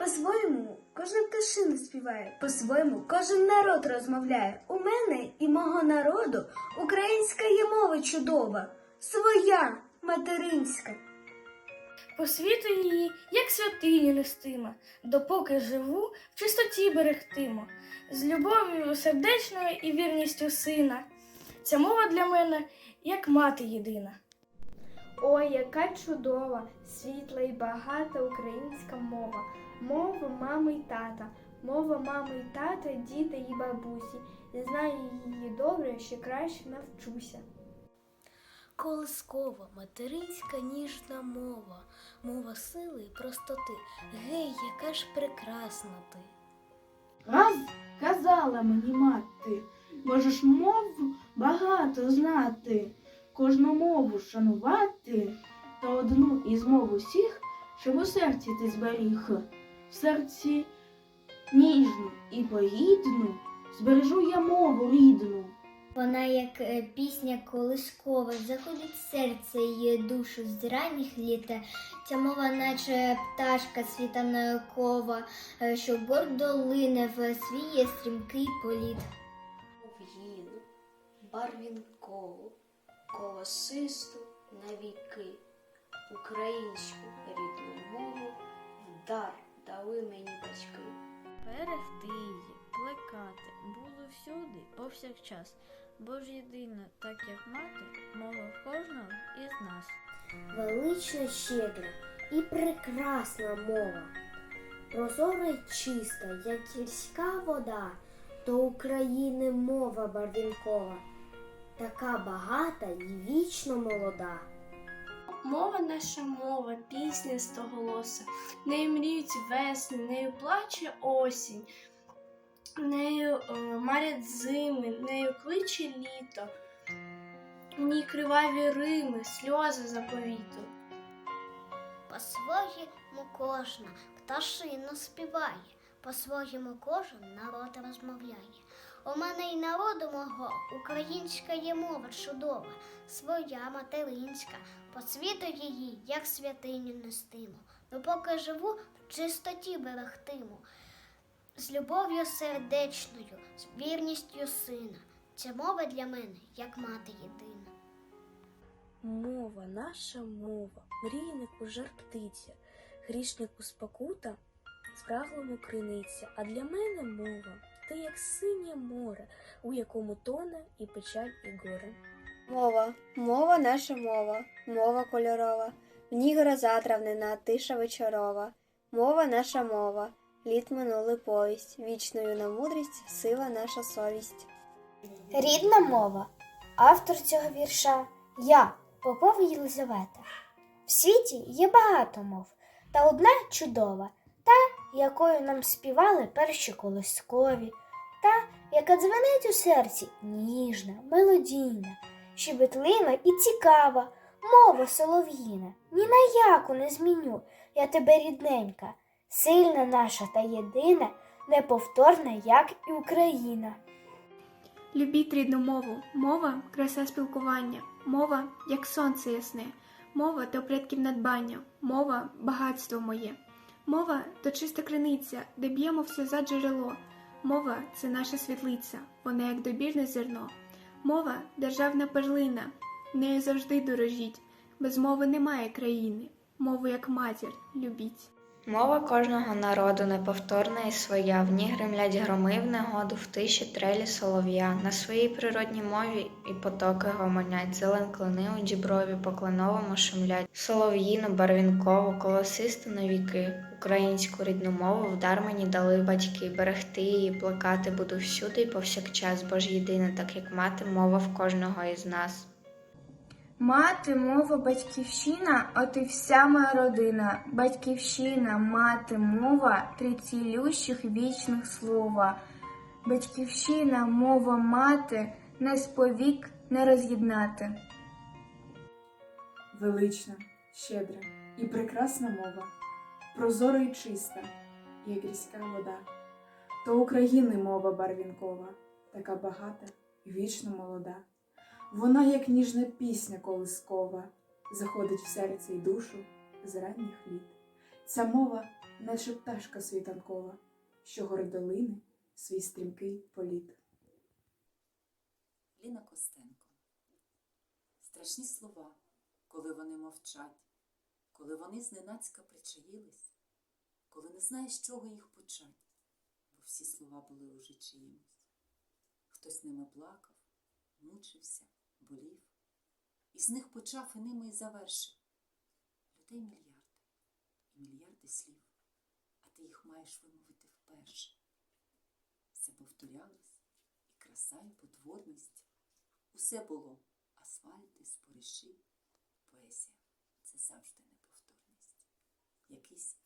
По-своєму кожна пташина співає, по-своєму кожен народ розмовляє. У мене і мого народу українська є мова чудова, своя материнська. По світу її, як святині нестима, допоки живу, в чистоті берегтимо, з любов'ю сердечною і вірністю сина. Ця мова для мене як мати єдина. Ой, яка чудова, світла і багата українська мова, мова мами й тата, мова мами й тата, діда і бабусі. Знаю її добре, ще краще навчуся. Колискова, материнська ніжна мова, мова сили і простоти. Гей, яка ж прекрасна ти. Раз казала мені мати, можеш мову багато знати, кожну мову шанувати, та одну із мов усіх, щоб у серці ти зберіг, в серці ніжну і поїдну, збережу я мову рідну. Вона, як е, пісня колискова, заходить в серце і душу з ранніх літ. Ця мова, наче пташка світанкова, е, що гордо лине в свій стрімкий політ. Барвінкову, колосисту навіки, українську рідну мову в дар дали мені батьки. Берегти її, плекати було всюди, повсякчас, бо ж єдина, так як мати, мова в кожного із нас. Велична, щедра і прекрасна мова, прозора й чиста, як гірська вода, то України мова барвінкова, така багата і вічно молода. Мова наша мова, пісня стоголоса, нею мріють весни, нею плаче осінь, нею е, марять зими, нею кличе літо, в ній криваві рими, сльози заповіту. По-своєму кожна пташина співає, по-своєму кожен народ розмовляє. У мене й народу мого українська є мова чудова, своя материнська, по світу її, як святиню нестиму. Допоки живу, в чистоті берегтиму, з любов'ю сердечною, з вірністю сина. Ця мова для мене, як мати єдина. Мова, наша мова, мрійнику жар птиця, грішнику спокута, спраглому криниця. А для мене мова ти як синє море, у якому тоне і печаль, і горе. Мова, мова наша мова, мова кольорова, в ній гроза травнина, тиша вечорова. Мова наша мова, літ минулий повість, вічною на мудрість, сила наша совість. Рідна мова. Автор цього вірша я, Попова Єлизавета. В світі є багато мов, та одна чудова, якою нам співали перші колискові, та, яка дзвенить у серці ніжна, мелодійна, щебетлива і цікава, мова солов'їна. Ні на яку не зміню, я тебе рідненька, сильна наша та єдина, неповторна, як і Україна. Любіть рідну мову. Мова краса спілкування. Мова як сонце ясне. Мова то предків надбання. Мова багатство моє. Мова то чиста криниця, де б'ємо все за джерело. Мова це наша світлиця, вона як добірне зерно. Мова державна перлина, нею завжди дорожіть. Без мови немає країни. Мову як матір любіть. Мова кожного народу неповторна і своя, в ній гримлять громи в негоду, в тиші трелі солов'я. На своїй природній мові і потоки гомонять, зелен клини у діброві по кленовому шумлять. Солов'їну, барвінкову, колосисту на віки. Українську рідну мову вдар мені дали батьки. Берегти її, плекати буду всюди і повсякчас, бо ж єдина, так як мати, мова в кожного із нас. Мати, мова, батьківщина, от і вся моя родина. Батьківщина, мати, мова, три цілющих вічних слова. Батьківщина, мова, мати, не сповік не роз'єднати. Велична, щедра і прекрасна мова, прозора і чиста, як гірська вода. То України мова барвінкова, така багата і вічно молода. Вона, як ніжна пісня колискова, заходить в серце й душу з ранніх літ. Ця мова наче пташка світанкова, що гордолине свій стрімкий політ. Ліна Костенко. Страшні слова, коли вони мовчать, коли вони зненацька причаїлись, коли не знаєш, з чого їх почать, бо всі слова були уже чиїмось. Хтось ними плакав, мучився, болів, і з них почав і ними і завершив. Людей мільярди і мільярди слів, а ти їх маєш вимовити вперше. Все повторялось, і краса, і потворність. Усе було асфальти, спориші, поезія це завжди неповторність. Якийсь